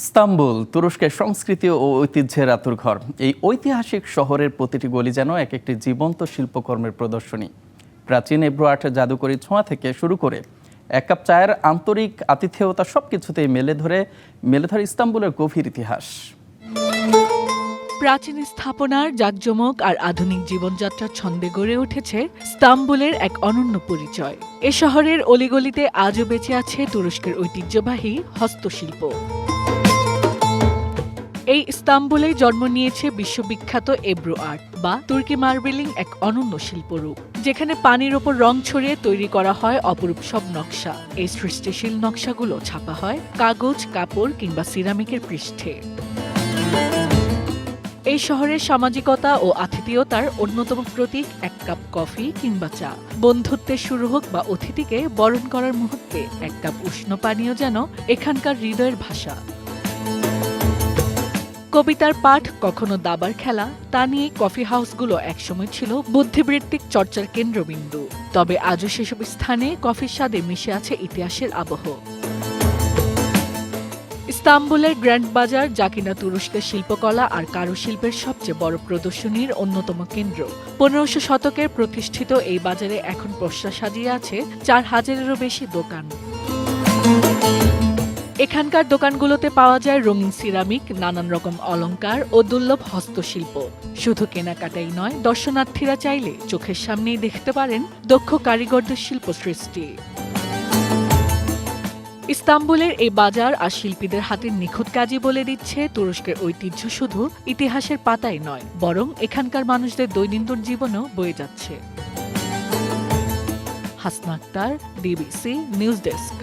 Istanbul, তুরস্কের সংস্কৃতি ও ঐতিহ্যের আতুর ঘর। এই ঐতিহাসিক শহরের প্রতিটি গলি যেন এক একটি জীবন্ত শিল্পকর্মের প্রদর্শনী। প্রাচীন এব্রো আর্টের জাদুকরী ছোঁয়া থেকে শুরু করে এক কাপ চায়ের আন্তরিক আতিথেয়তা সব কিছুতেই মেলে ধরে মেলে ধরে ইস্তাম্বুলের গভীর ইতিহাস। প্রাচীন স্থাপনার জাঁকজমক আর আধুনিক জীবনযাত্রার ছন্দে গড়ে উঠেছে স্তাম্বুলের এক অনন্য পরিচয়। এ শহরের অলিগলিতে আজও বেঁচে আছে তুরস্কের ঐতিহ্যবাহী হস্তশিল্প। এই ইস্তাম্বুলে জন্ম নিয়েছে বিশ্ববিখ্যাত এব্রো আর্ট বা তুর্কি মার্বেলিং এক অনন্য শিল্পরূপ যেখানে পানির ওপর রং ছড়িয়ে তৈরি করা হয় অপরূপ সব নকশা। এই সৃষ্টিশীল নকশাগুলো ছাপা হয় কাগজ, কাপড় কিংবা সিরামিকের পৃষ্ঠে। এই শহরের সামাজিকতা ও আতিথেয়তার অন্যতম প্রতীক এক কাপ কফি কিংবা চা। বন্ধুত্বের শুরু হোক বা অতিথিকে বরণ করার মুহূর্তে এক কাপ উষ্ণ পানীয় যেন এখানকার হৃদয়ের ভাষা। কবিতার পাঠ, কখনো দাবার খেলা, তা নিয়ে কফি হাউসগুলো একসময় ছিল বুদ্ধিবৃত্তিক চর্চার কেন্দ্রবিন্দু। তবে আজও সেসব স্থানে কফির স্বাদে মিশে আছে ইতিহাসের আবহ। ইস্তাম্বুলের গ্র্যান্ড বাজার, যা কিনা তুরস্কের শিল্পকলা আর কারুশিল্পের সবচেয়ে বড় প্রদর্শনীর অন্যতম কেন্দ্র। পনেরোশো শতকের প্রতিষ্ঠিত এই বাজারে এখন প্রশ্রা সাজিয়ে আছে চার হাজারেরও বেশি দোকান। এখানকার দোকানগুলোতে পাওয়া যায় রঙিন সিরামিক, নানান রকম অলংকার ও দুর্লভ হস্তশিল্প। শুধু কেনাকাটাই নয়, দর্শনার্থীরা চাইলে চোখের সামনেই দেখতে পারেন দক্ষ কারিগরদের শিল্প সৃষ্টি। ইস্তাম্বুলের এই বাজার আর শিল্পীদের হাতের নিখুঁত কাজই বলে দিচ্ছে তুরস্কের ঐতিহ্য শুধু ইতিহাসের পাতায় নয়, বরং এখানকার মানুষদের দৈনন্দিন জীবনেও বয়ে যাচ্ছে। Hasna Akter DBC news desk.